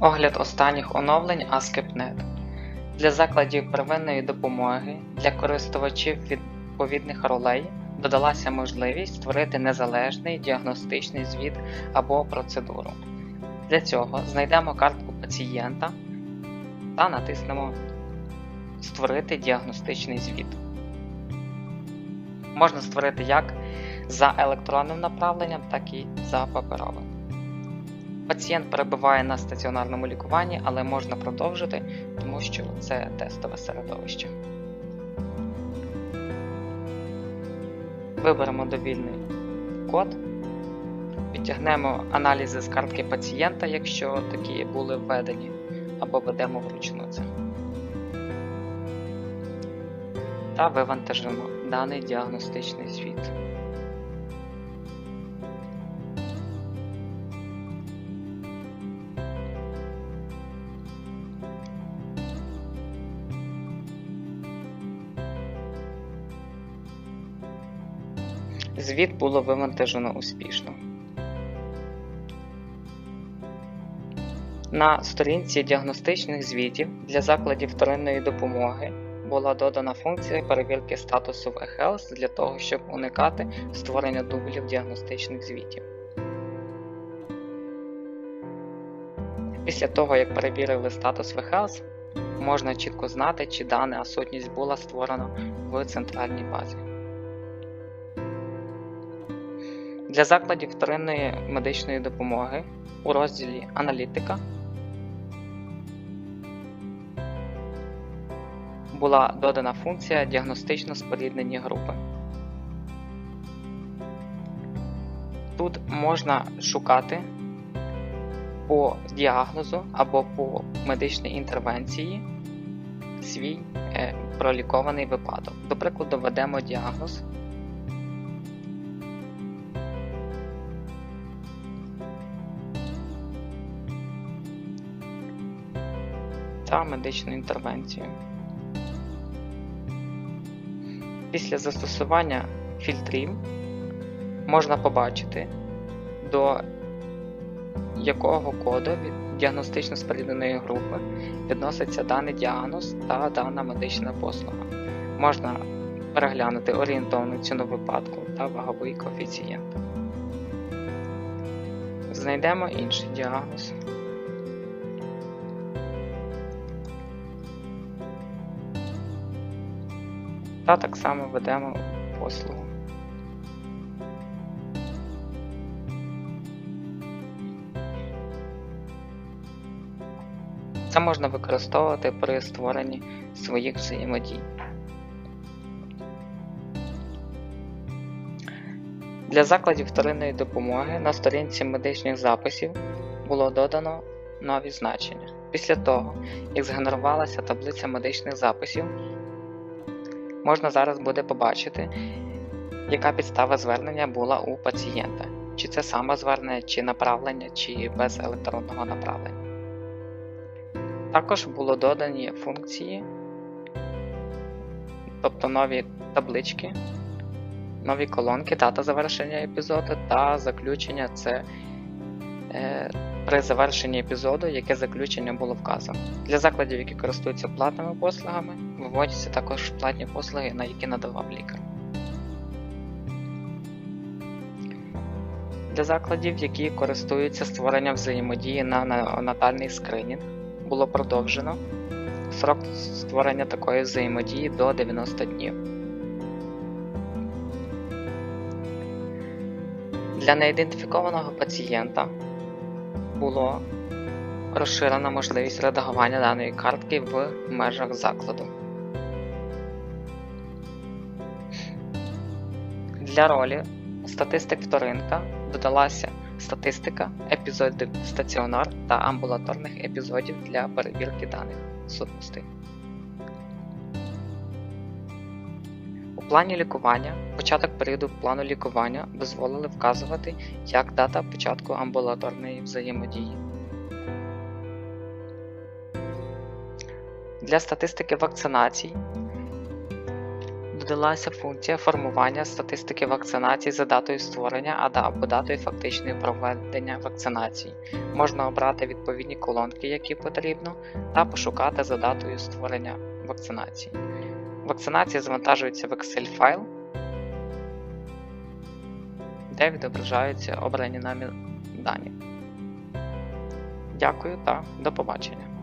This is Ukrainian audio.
Огляд останніх оновлень ASCII.NET Для закладів первинної допомоги для користувачів відповідних ролей додалася можливість створити незалежний діагностичний звіт або процедуру. Для цього знайдемо картку пацієнта та натиснемо Створити діагностичний звіт. Можна створити як за електронним направленням, так і за паперовим. Пацієнт перебуває на стаціонарному лікуванні, але можна продовжити, тому що це тестове середовище. Виберемо довільний код, підтягнемо аналізи з картки пацієнта, якщо такі були введені, або ведемо вручну це. Та вивантажимо даний діагностичний звіт. Звіт було вивантажено успішно. На сторінці діагностичних звітів для закладів вторинної допомоги була додана функція перевірки статусу в eHealth для того, щоб уникати створення дублів діагностичних звітів. Після того, як перевірили статус в eHealth, можна чітко знати, чи дана сутність була створена в центральній базі. Для закладів вторинної медичної допомоги у розділі Аналітика була додана функція діагностично споріднені групи. Тут можна шукати по діагнозу або по медичній інтервенції свій е, пролікований випадок. До прикладу, введемо діагноз. Та медичну інтервенцію. Після застосування фільтрів можна побачити, до якого коду від діагностично спорідненої групи відноситься даний діагноз та дана медична послуга. Можна переглянути орієнтовну ціну випадку та ваговий коефіцієнт. Знайдемо інший діагноз. Та так само ведемо послугу. Це можна використовувати при створенні своїх взаємодій. Для закладів вторинної допомоги на сторінці медичних записів було додано нові значення. Після того, як згенерувалася таблиця медичних записів, можна зараз буде побачити, яка підстава звернення була у пацієнта. Чи це самозвернення, чи направлення, чи без електронного направлення. Також було додані функції, тобто нові таблички, нові колонки, дата завершення епізоду та заключення це е, при завершенні епізоду, яке заключення було вказано. Для закладів, які користуються платними послугами, виводяться також платні послуги, на які надавав лікар. Для закладів, які користуються створенням взаємодії на натальний скринінг, було продовжено срок створення такої взаємодії до 90 днів. Для неідентифікованого пацієнта було розширена можливість редагування даної картки в межах закладу. Для ролі статистик вторинка додалася статистика епізодів стаціонар та амбулаторних епізодів для перевірки даних сутностей. У плані лікування початок періоду плану лікування дозволили вказувати як дата початку амбулаторної взаємодії. Для статистики вакцинацій Додалася функція формування статистики вакцинацій за датою створення або датою фактичної проведення вакцинації. Можна обрати відповідні колонки, які потрібно, та пошукати за датою створення вакцинації. Вакцинація завантажується в Excel файл, де відображаються обрані нами дані. Дякую та до побачення!